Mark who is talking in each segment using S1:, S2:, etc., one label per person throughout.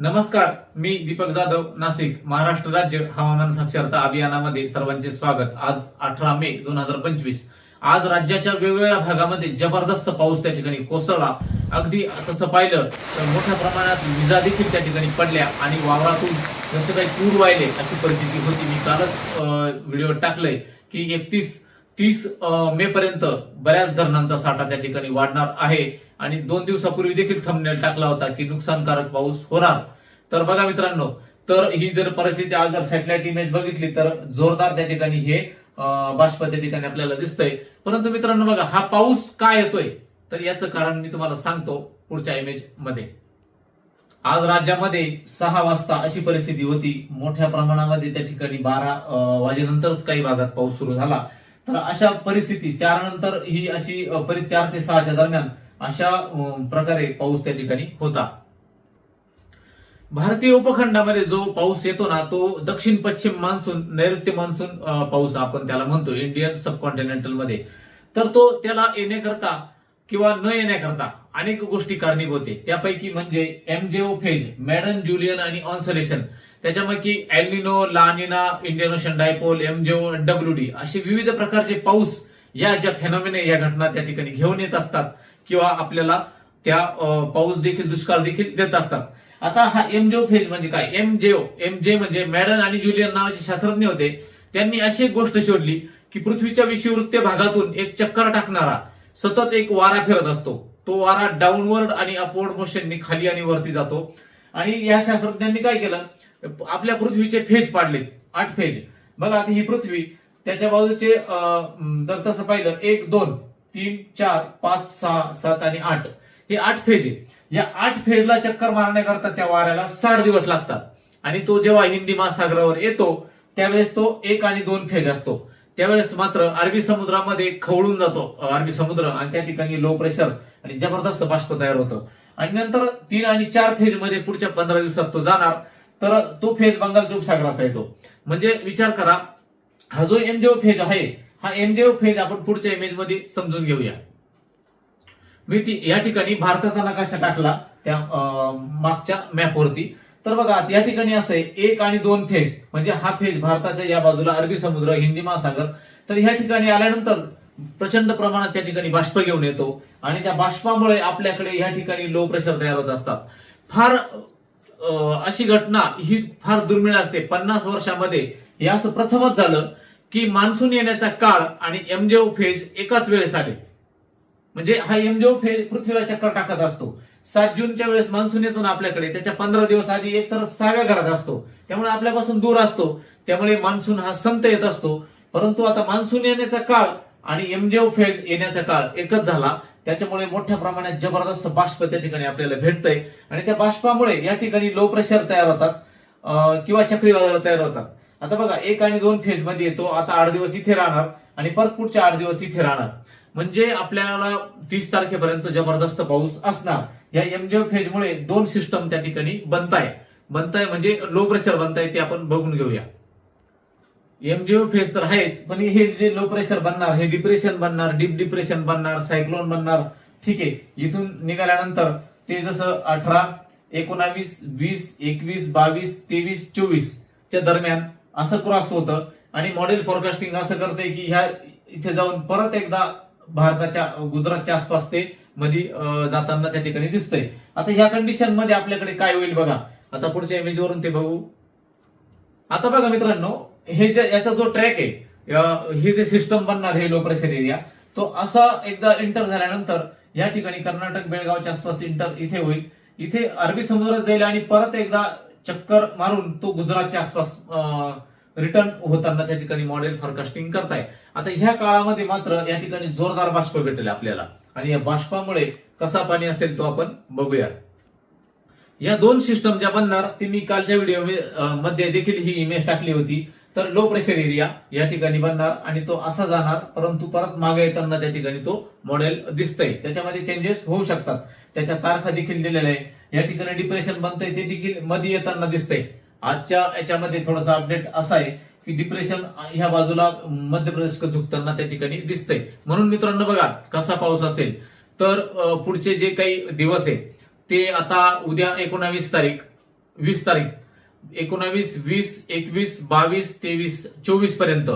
S1: नमस्कार मी दीपक जाधव नाशिक महाराष्ट्र राज्य हवामान साक्षरता अभियानामध्ये सर्वांचे स्वागत. आज अठरा मे दोन हजार पंचवीस. आज राज्याच्या वेगवेगळ्या भागामध्ये जबरदस्त पाऊस त्या ठिकाणी कोसळला. अगदी तसं पाहिलं तर मोठ्या प्रमाणात विजा देखील त्या ठिकाणी पडल्या आणि वावरातून जसं काही पूर वाहिले अशी परिस्थिती होती. मी कालच व्हिडिओ टाकलंय की एकतीस तीस मे पर्यंत बऱ्याच धरणांचा साठा त्या ठिकाणी वाढणार आहे. आणि दोन दिवसापूर्वी देखील थंबनेल टाकला होता की नुकसानकारक पाऊस होणार. तर बघा मित्रांनो तर ही जर परिस्थिती आज जर सॅटेलाइट इमेज बघितली तर जोरदार त्या ठिकाणी हे बाष्प त्या ठिकाणी आपल्याला दिसतंय. परंतु मित्रांनो बघा हा पाऊस का येतोय? तर याचं कारण मी तुम्हाला सांगतो पुढच्या इमेजमध्ये. आज राज्यामध्ये सहा वाजता अशी परिस्थिती होती. मोठ्या प्रमाणामध्ये त्या ठिकाणी बारा वाजेनंतरच काही भागात पाऊस सुरू झाला. तर अशा परिस्थिती चार नंतर ही अशी चार ते सहाच्या दरम्यान अशा प्रकारे पाऊस त्या ठिकाणी होता. भारतीय उपखंडामध्ये जो पाऊस येतो ना तो दक्षिण पश्चिम मान्सून नैऋत्य मान्सून पाऊस आपण त्याला म्हणतो इंडियन सबकॉन्टिनेंटलमध्ये तर तो त्याला येण्याकरता किंवा न येण्याकरता अनेक गोष्टी कारणीभूत होते. त्यापैकी म्हणजे एमजेओ फेज मॅडन ज्युलियन आणि ऑन्सलेशन. त्याच्यापैकी El Nino La Nina Indian ocean dipole MJO W D असे विविध प्रकारचे पाऊस या ज्या फेनॉमिने या घटना त्या ठिकाणी घेऊन येत असतात. किंवा आपल्याला त्या पाऊस देखील दुष्काळ देखील देत असतात. आता हा एमजेओ फेज म्हणजे काय? एमजेओ एमजे म्हणजे मॅडन आणि ज्युलियन नावाचे शास्त्रज्ञ होते. त्यांनी अशी एक गोष्ट शोधली की पृथ्वीच्या विषुवृत्त भागातून एक चक्कर टाकणारा सतत एक वारा फिरत असतो. तो वारा डाऊनवर्ड आणि अपवर्ड मोशनने खाली आणि वरती जातो. आणि या शास्त्रज्ञांनी काय केलं? आपल्या पृथ्वीचे फेज पाडले. आठ फेज. बघा आता ही पृथ्वी त्याच्या बाजूचे जर तसं पाहिलं एक दोन. तीन चार पाच सहा सात आणि आठ. हे आठ फेज आहे या आठ फेजला चक्कर मारण्याकरता त्या वाऱ्याला साठ दिवस लागतात. आणि तो जेव्हा हिंदी महासागरावर येतो त्यावेळेस तो एक आणि दोन फेज असतो. त्यावेळेस मात्र अरबी समुद्रामध्ये खवळून जातो अरबी समुद्र आणि त्या ठिकाणी लो प्रेशर आणि जबरदस्त बाष्प तयार होतं. आणि नंतर तीन आणि चार फेजमध्ये पुढच्या पंधरा दिवसात तो जाणार तर तो फेज बंगालच्या उपसागरात येतो. म्हणजे विचार करा हा जो एमजेओ फेज आहे हा एमजेओ फेज आपण पुढच्या इमेजमध्ये समजून घेऊया. मी ती- या ठिकाणी भारताचा नकाशा टाकला त्या अं, मागच्या मॅपवरती तर बघा या ठिकाणी असं आहे एक आणि दोन फेज म्हणजे हा फेज भारताच्या या बाजूला अरबी समुद्र हिंदी महासागर. तर ह्या ठिकाणी आल्यानंतर प्रचंड प्रमाणात त्या ठिकाणी बाष्प घेऊन येतो आणि त्या बाष्पामुळे आपल्याकडे या ठिकाणी लो प्रेशर तयार होत असतात. फार अशी घटना ही फार दुर्मिळ असते. पन्नास वर्षामध्ये हे असं प्रथमच झालं. की मान्सून येण्याचा काळ आणि एमजेओ फेज एकाच वेळेस आले. म्हणजे हा एमजेओ फेज पृथ्वीला चक्कर टाकत असतो. सात जूनच्या वेळेस मान्सून येतो ना आपल्याकडे त्याच्या पंधरा दिवस आधी एक तर सहाव्या घरात असतो. त्यामुळे आपल्यापासून दूर असतो. त्यामुळे मान्सून हा संत येत असतो. परंतु आता मान्सून येण्याचा काळ आणि एमजेओ फेज येण्याचा काळ एकच झाला. त्याच्यामुळे मोठ्या प्रमाणात जबरदस्त बाष्प त्या ठिकाणी आपल्याला भेटतंय. आणि त्या बाष्पामुळे या ठिकाणी लो प्रेशर तयार होतात किंवा चक्रीवादळ तयार होतात. आता बघा एक आणि दोन फेजमध्ये येतो. आता आठ दिवस इथे राहणार आणि परत पुढचे आठ दिवस इथे राहणार. म्हणजे आपल्याला तीस तारखेपर्यंत जबरदस्त पाऊस असणार. या एमजेओ फेजमुळे दोन सिस्टम त्या ठिकाणी बनताय. बनताय म्हणजे लो प्रेशर बनताय ते आपण बघून घेऊया. एमजीओ फेज तर आहेच पण हे जे लो प्रेशर बनणार हे डिप्रेशन बनणार डीप डिप्रेशन बनणार सायक्लोन बनणार ठीक आहे. इथून निघाल्यानंतर ते जसं अठरा एकोणावीस वीस एकवीस बावीस तेवीस चोवीस च्या दरम्यान असं क्रॉस होतं. आणि मॉडेल फॉरकास्टिंग असं करते की ह्या इथे जाऊन परत एकदा भारताच्या गुजरातच्या आसपास ते मध्ये जाताना त्या ठिकाणी दिसतंय. आता ह्या कंडिशनमध्ये आपल्याकडे काय होईल बघा. आता पुढच्या इमेज वरून ते बघू. आता बघा मित्रांनो हे जे याचा जो ट्रॅक आहे हे जे सिस्टम बनणार हे लो प्रेशर एरिया तो असा एकदा एंटर झाल्यानंतर या ठिकाणी कर्नाटक बेळगावच्या आसपास इंटर इथे होईल. इथे अरबी समुद्रात जाईल आणि परत एकदा चक्कर मारून तो गुजरातच्या आसपास रिटर्न होताना त्या ठिकाणी मॉडेल फॉरकास्टिंग करताय. आता ह्या काळामध्ये मात्र या ठिकाणी जोरदार बाष्प भेटेल आपल्याला. आणि या बाष्पामुळे कसा पाणी असेल तो आपण बघूया. या दोन सिस्टम ज्या बनणार ते मी कालच्या व्हिडिओमध्ये देखील ही इमेज टाकली होती. तर लो प्रेशर एरिया या ठिकाणी बनणार आणि तो असा जाणार परंतु परत मागे येताना त्या ठिकाणी तो मॉडेल दिसतंय. त्याच्यामध्ये चेंजेस होऊ शकतात. त्याच्या तारखा देखील दिलेल्या आहे. या ठिकाणी डिप्रेशन बनतंय ते देखील मध्ये येताना दिसतंय. आजच्या याच्यामध्ये थोडासा अपडेट असा आहे की डिप्रेशन ह्या बाजूला मध्य प्रदेश झुकताना त्या ठिकाणी दिसतंय. म्हणून मित्रांनो बघा कसा पाऊस असेल तर पुढचे जे काही दिवस आहे ते आता उद्या एकोणावीस तारीख वीस तारीख एकोणावीस वीस एकवीस बावीस तेवीस चोवीसपर्यंत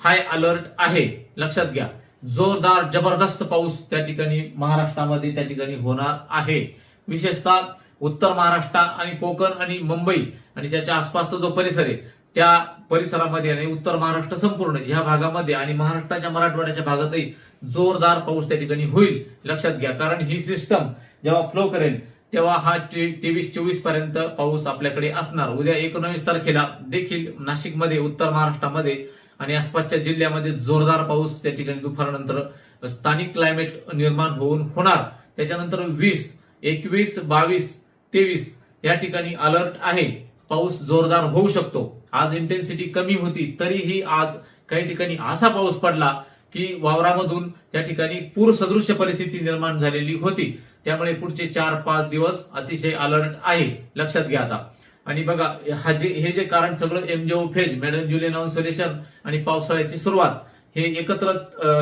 S1: हाय अलर्ट आहे. लक्षात घ्या जोरदार जबरदस्त पाऊस त्या ठिकाणी महाराष्ट्रामध्ये त्या ठिकाणी होणार आहे. विशेषतः उत्तर महाराष्ट्र आणि कोकण आणि मुंबई आणि त्याच्या आसपासचा जो परिसर आहे त्या परिसरामध्ये आणि उत्तर महाराष्ट्र संपूर्ण ह्या भागामध्ये आणि महाराष्ट्राच्या मराठवाड्याच्या भागातही जोरदार पाऊस त्या ठिकाणी होईल लक्षात घ्या. कारण ही सिस्टम जेव्हा फ्लो करेल तेव्हा हा तेवीस चोवीसपर्यंत पाऊस आपल्याकडे असणार. उद्या एकोणवीस तारखेला देखील नाशिकमध्ये उत्तर महाराष्ट्रामध्ये आणि आसपासच्या जिल्ह्यामध्ये जोरदार पाऊस त्या ठिकाणी दुपारनंतर स्थानिक क्लायमेट निर्माण होऊन होणार. त्याच्यानंतर वीस एकवीस बावीस तेवीस या ठिकाणी अलर्ट आहे. पाऊस जोरदार होऊ शकतो. आज इंटेन्सिटी कमी होती तरीही आज काही ठिकाणी असा पाऊस पडला की वावरामधून त्या ठिकाणी पूर सदृश्य परिस्थिती निर्माण झालेली होती. त्यामुळे पुढचे चार पाच दिवस अतिशय अलर्ट आहे. लक्षात घ्या आता. आणि बघा हा जे हे जे कारण सगळं MJO phase Madden Julian oscillation आणि पावसाळ्याची सुरुवात हे एकत्र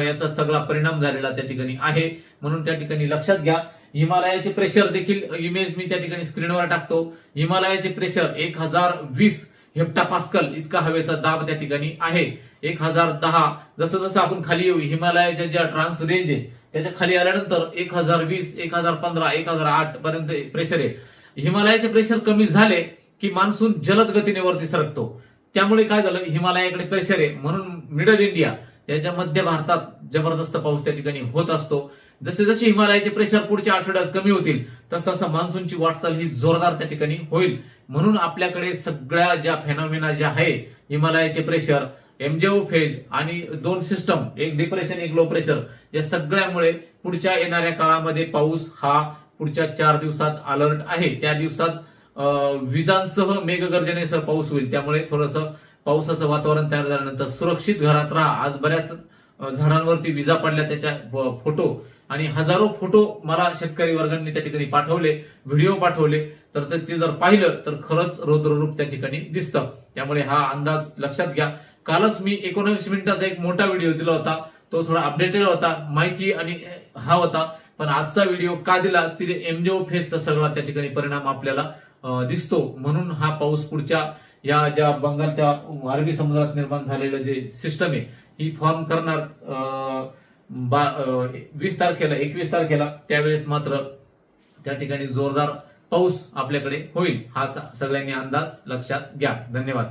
S1: याचा सगळा परिणाम झालेला त्या ठिकाणी आहे. म्हणून त्या ठिकाणी लक्षात घ्या. हिमालयाचे प्रेशर देखील इमेज मी त्या ठिकाणी स्क्रीनवर टाकतो. हिमालयाचे प्रेशर एक हजार वीस हेप्टा पास्कल इतका हवेचा दाब त्या ठिकाणी आहे. एक हजार दहा जसं जसं आपण खाली येऊ हिमालयाच्या ज्या ट्रान्स रेंज आहे त्याच्याखाली आल्यानंतर एक हजार वीस एक हजार पंधरा एक हजार आठ पर्यंत प्रेशर आहे. हिमालयाचे प्रेशर कमी झाले की मान्सून जलद गतीने वरती सरकतो. त्यामुळे काय झालं? हिमालयाकडे प्रेशर आहे. म्हणून मिडल इंडिया याच्या मध्य भारतात जबरदस्त पाऊस त्या ठिकाणी होत असतो. जसे जसे हिमालयाचे प्रेशर पुढच्या आठवड्यात कमी होतील तस तसं मान्सूनची वाटचाल ही जोरदार त्या ठिकाणी होईल. म्हणून आपल्याकडे सगळ्या ज्या फेनॉमिना ज्या आहे हिमालयाचे प्रेशर एमजेओ फेज आणि दोन सिस्टम एक डिप्रेशन एक लो प्रेशर या सगळ्यामुळे पुढच्या येणाऱ्या काळामध्ये पाऊस हा पुढच्या चार दिवसात अलर्ट आहे. त्या दिवसात विजांसह मेघगर्जनेसह पाऊस होईल. त्यामुळे थोडस पावसाचं वातावरण तयार झाल्यानंतर सुरक्षित घरात राहा. आज बऱ्याच झाडांवरती विजा पडल्या त्याच्या फोटो आणि हजारो फोटो मला शेतकरी वर्गांनी त्या ठिकाणी पाठवले व्हिडिओ पाठवले. तर ते- जर पाहिलं तर खरंच रौद्ररूप त्या ठिकाणी दिसतं. त्यामुळे हा अंदाज लक्षात घ्या. कालच मी एकोणवीस मिनिटाचा एक मोठा व्हिडिओ दिला होता. तो थोडा अपडेटेड होता माहिती आणि हा होता. पण आजचा व्हिडिओ का दिला? तिथे एमजेओ फेजचा सगळा त्या ठिकाणी परिणाम आपल्याला दिसतो. म्हणून हा पाऊस पुढच्या या ज्या बंगालच्या अरबी समुद्रात निर्माण झालेलं जे सिस्टम आहे ही फॉर्म करणार बा- वीस तारखेला एकवीस तारखेला त्यावेळेस मात्र त्या ठिकाणी जोरदार पाऊस आपल्याकडे होईल. हा सगळ्यांनी अंदाज लक्षात घ्या. धन्यवाद.